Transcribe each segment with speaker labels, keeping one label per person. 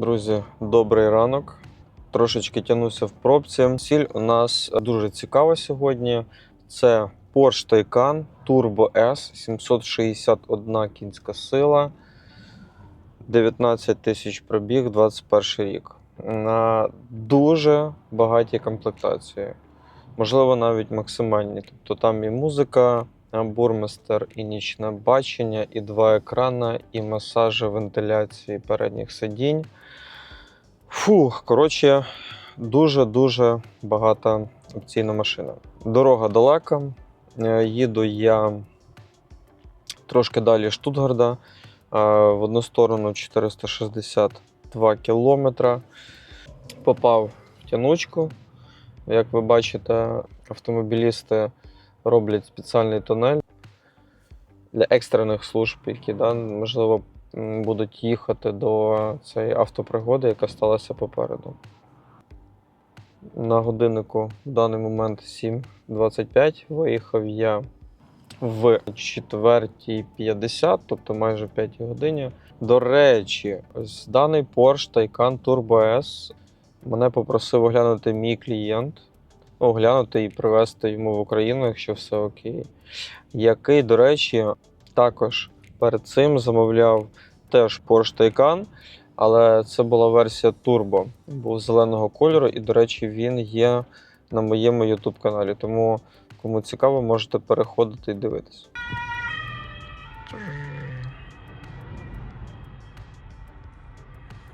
Speaker 1: Друзі, добрий ранок. Трошечки тягнуся в пробці. Ціль у нас дуже цікава сьогодні. Це Porsche Taycan Turbo S 761 кінська сила, 19 тисяч пробіг, 21 рік. На дуже багаті комплектації. Можливо, навіть максимальні. Тобто там і музика, бурмистер, і нічне бачення, і два екрана, і масажі вентиляції передніх сидінь. Фух, коротше, дуже-дуже багата опційна машина. Дорога далека. Е, Їду я трошки далі Штутгарда. е, В одну сторону 462 кілометра. Попав в тянучку. Як ви бачите, автомобілісти роблять спеціальний тунель для екстрених служб, які да, можливо будуть їхати до цієї автопригоди, яка сталася попереду. На годиннику в даний момент 7.25. Виїхав я в 4.50, тобто майже в 5 годині. До речі, ось даний Porsche Taycan Turbo S мене попросив оглянути мій клієнт, оглянути і привезти йому в Україну, якщо все окей. Який, до речі, також перед цим замовляв теж Porsche Taycan, але це була версія Turbo, був зеленого кольору, і, до речі, він є на моєму YouTube каналі. Тому, кому цікаво, можете переходити і дивитись.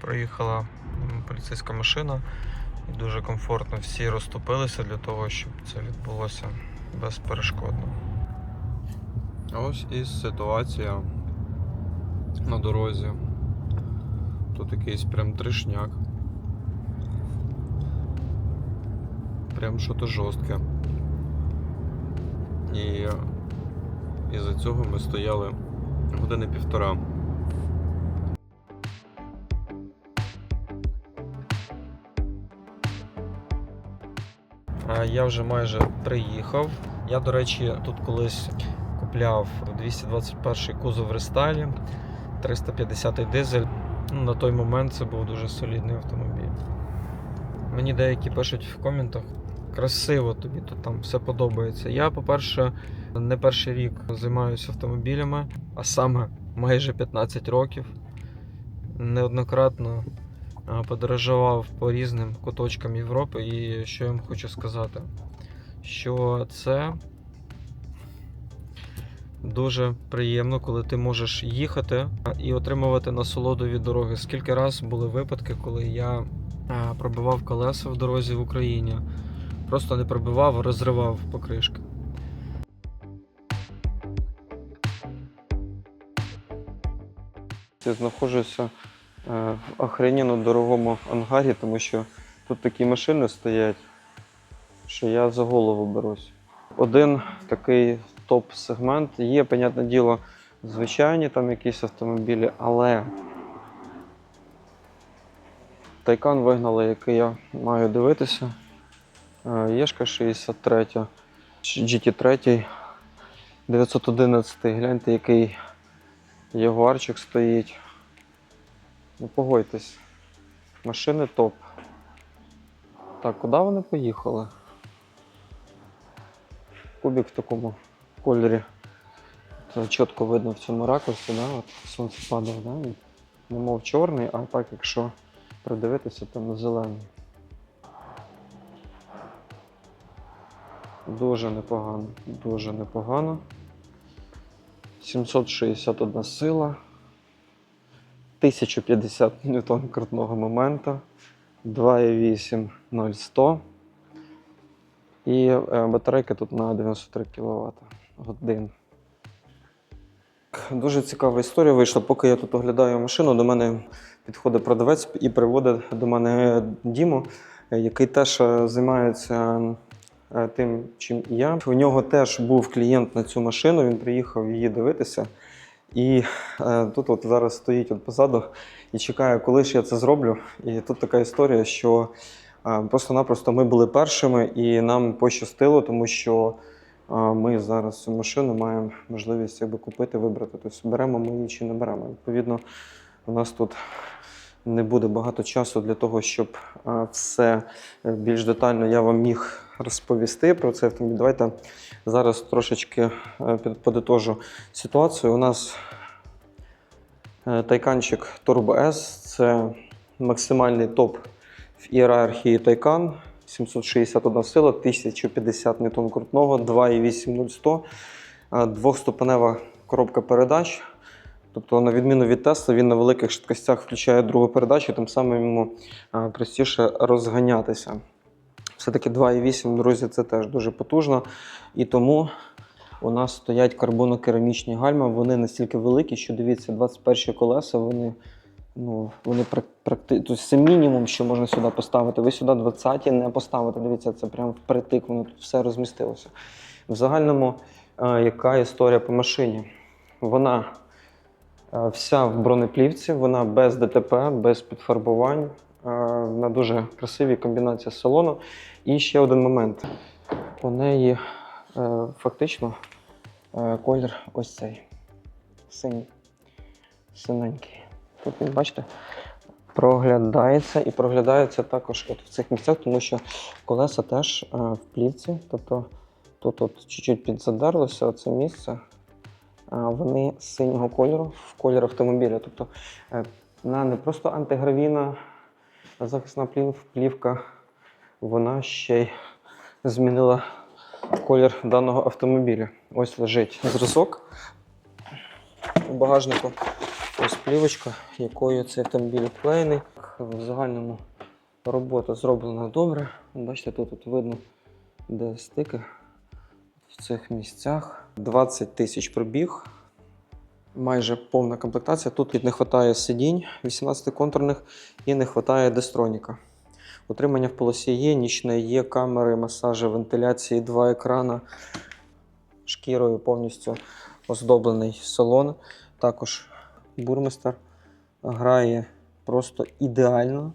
Speaker 1: Проїхала м, поліцейська машина і дуже комфортно всі розступилися для того, щоб це відбулося безперешкодно. Ось і ситуація на дорозі. Тут якийсь прям тришняк. Прям що-то жорстке. І із-за цього ми стояли години півтора. Я вже майже приїхав. Я, до речі, тут колись купляв 221 кузов рестайлі, 350 дизель. Ну, На той момент це був дуже солідний автомобіль. Мені деякі пишуть в коментах, красиво тобі тут там все подобається. Я, по-перше, не перший рік займаюся автомобілями, а саме майже 15 років. Неоднократно подорожував по різним куточкам Європи, і що я вам хочу сказати, що це дуже приємно, коли ти можеш їхати і отримувати насолоду від дороги. Скільки раз були випадки, коли я пробивав колеса в дорозі в Україні, просто не пробивав, а розривав покришки. Я знаходжуся в охрененно дорогому ангарі, тому що тут такі машини стоять, що я за голову берусь. Один такий топ-сегмент. Є, понятне діло, звичайні там якісь автомобілі, але Тайкан вигнали, який я маю дивитися. Е, Єшка 63, GT3 911. Гляньте, який ягуарчик стоїть. Ну, погодьтесь. Машини топ. Так, куди вони поїхали? Кубик в такому кольорі. Це чітко видно в цьому ракурсі, да? От сонце падає, да? Немов чорний, а так якщо придивитися, то на зелений. Дуже непогано, дуже непогано. 761 сила. 1050 ньютон крутного моменту. 2,8 0100. І е, батарейка тут на 93 кВт годин. Дуже цікава історія вийшла. Поки я тут оглядаю машину, до мене підходить продавець і приводить до мене Діму, який теж е, займається е, тим, чим і я. У нього теж був клієнт на цю машину, він приїхав її дивитися. І е, тут от зараз стоїть от позаду і чекає, коли ж я це зроблю. І тут така історія, що е, просто-напросто ми були першими і нам пощастило, тому що е, ми зараз цю машину маємо можливість якби, купити, вибрати. Тобто беремо ми її чи не беремо. Відповідно, у нас тут не буде багато часу для того, щоб е, все е, більш детально я вам міг розповісти про автомобіль. Давайте зараз трошечки е, подитожу ситуацію. У нас е, тайканчик Turbo S це максимальний топ в ієрархії Тайкан. 761 сила, 1050 ньютон крутного, 2,8 100, двохступенева коробка передач. Тобто, на відміну від Тесла, він на великих швидкостях включає другу передачу, тим самим йому простіше розганятися. Все-таки 2,8, друзі, це теж дуже потужно. І тому у нас стоять карбонокерамічні гальма. Вони настільки великі, що дивіться, 21 колеса, вони, ну, вони практично. Тобто це мінімум, що можна сюди поставити. Ви сюди 20 не поставите. Дивіться, це прямо впритик, воно тут все розмістилося. В загальному, а, яка історія по машині? Вона Е, Вся в бронеплівці, вона без ДТП, без підфарбувань, е, на дуже красивій комбінації з салону. І ще один момент. У неї е, фактично е, колір ось цей синій, синенький. Тут бачите, проглядається і проглядається також от в цих місцях, тому що колеса теж е, в плівці. Тобто тут от чуть-чуть підзадерлося це місце вони синього кольору в колір автомобіля. Тобто вона не просто антигравійна захисна плівка, вона ще й змінила колір даного автомобіля. Ось лежить зразок у багажнику. Ось плівочка, якою цей автомобіль обклеєний. В загальному робота зроблена добре. Бачите, тут, тут видно, де стики в цих місцях. 20 тисяч пробіг. Майже повна комплектація. Тут не вистачає сидінь 18 контурних і не вистачає дестроніка. Утримання в полосі є, нічне є, камери, масажі, вентиляції, два екрана. Шкірою повністю оздоблений салон. Також бурмистер грає просто ідеально.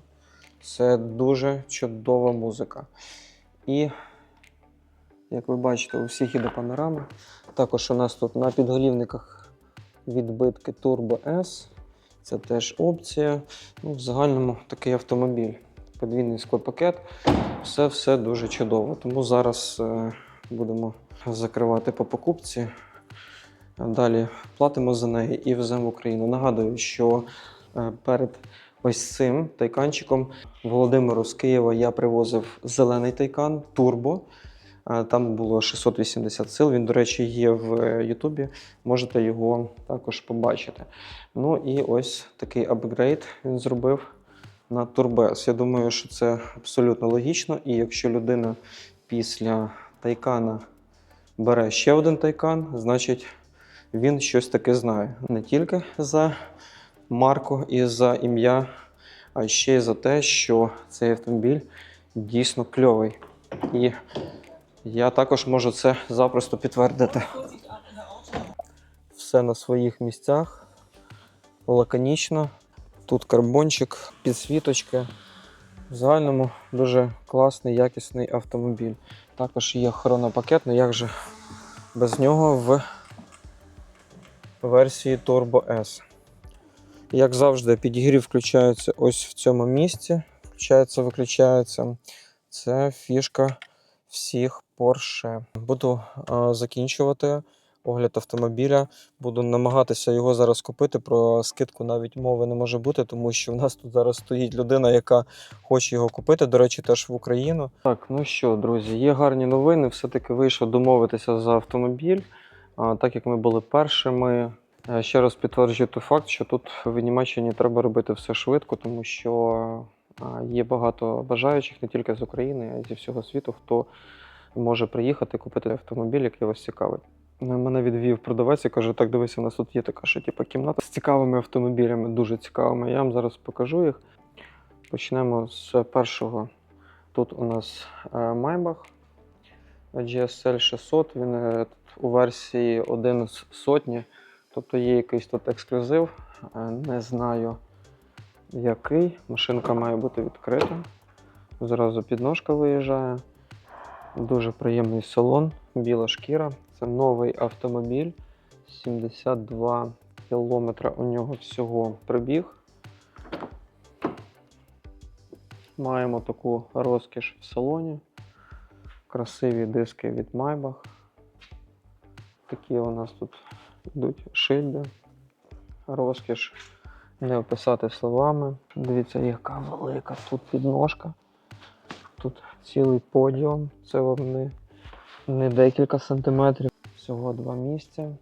Speaker 1: Це дуже чудова музика. І як ви бачите, у всіх іде панорама. Також у нас тут на підголівниках відбитки Turbo S. Це теж опція. Ну, в загальному такий автомобіль. Подвійний склопакет. Все все дуже чудово. Тому зараз е, будемо закривати по покупці. Далі платимо за неї і веземо в Україну. Нагадую, що е, перед ось цим тайканчиком Володимиру з Києва я привозив зелений тайкан турбо. Там було 680 сил. Він, до речі, є в е, Ютубі. Можете його також побачити. Ну і ось такий апгрейд він зробив на Турбес. Я думаю, що це абсолютно логічно. І якщо людина після тайкана бере ще один тайкан, значить він щось таке знає. Не тільки за марку і за ім'я, а ще й за те, що цей автомобіль дійсно кльовий. І я також можу це запросто підтвердити. Все на своїх місцях, лаконічно. Тут карбончик, підсвіточки. В загальному дуже класний, якісний автомобіль. Також є хронопакет, ну як же без нього в версії Turbo S. Як завжди, підігрів включається ось в цьому місці. Включається, виключається. Це фішка всіх Porsche. Буду е, закінчувати огляд автомобіля. Буду намагатися його зараз купити. Про скидку навіть мови не може бути, тому що в нас тут зараз стоїть людина, яка хоче його купити. До речі, теж в Україну. Так, ну що, друзі, є гарні новини. Все-таки вийшло домовитися за автомобіль. Так як ми були першими. Ще раз підтверджую той факт, що тут в Німеччині треба робити все швидко, тому що є багато бажаючих не тільки з України, а й зі всього світу, хто може приїхати купити автомобіль, який вас цікавить. Мене відвів продавець і каже: так, дивися, у нас тут є така ще типу, кімната з цікавими автомобілями, дуже цікавими. Я вам зараз покажу їх. Почнемо з першого. Тут у нас Maybach GSL 600. Він е, у версії 1 з сотні. Тобто є якийсь тут ексклюзив. Е, Не знаю який. Машинка має бути відкрита. Зразу підножка виїжджає. Дуже приємний салон, біла шкіра. Це новий автомобіль. 72 кілометра у нього всього пробіг. Маємо таку розкіш в салоні. Красиві диски від Maybach. Такі у нас тут йдуть шильди. Розкіш не описати словами. Дивіться, яка велика тут підножка. Тут цілий подіум. Це вам не, не декілька сантиметрів. Всього два місця.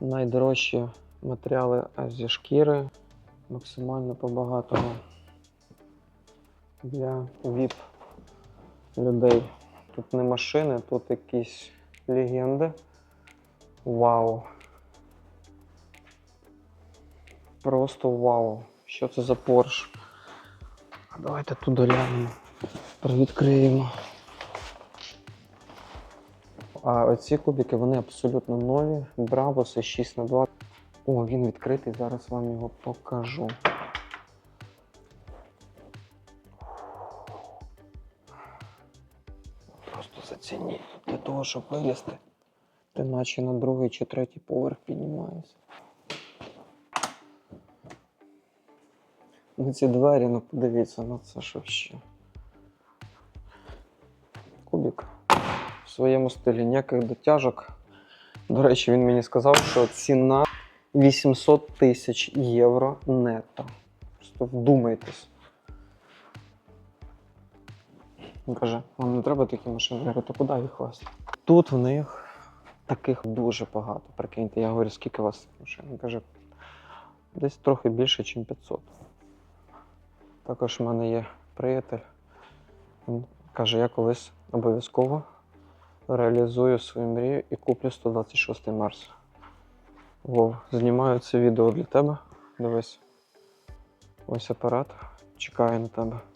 Speaker 1: Найдорожчі матеріали зі шкіри. Максимально побагатого для VIP людей. Тут не машини, тут якісь легенди. Вау. Просто вау. Що це за Порш? Давайте туди глянемо. Привідкриємо. А оці кубики вони абсолютно нові. Бравоси 6 на 2 О, він відкритий, зараз вам його покажу. Просто зацініть. Для того, щоб вилізти, ти наче на другий чи третій поверх піднімаєшся. Ну ці двері, ну подивіться, ну це ж вообще. Кубик в своєму стилі, ніяких дотяжок. До речі, він мені сказав, що ціна 800 тисяч євро нетто. Просто вдумайтесь. Він каже, вам не треба такі машини? Я говорю, то куди їх вести? Тут в них таких дуже багато. Прикиньте, я говорю, скільки у вас машин? Він каже, десь трохи більше, ніж 500. Також в мене є приятель. Він каже, я колись обов'язково реалізую свою мрію і куплю 126 Марс. Вов, знімаю це відео для тебе. Дивись. Ось апарат. Чекаю на тебе.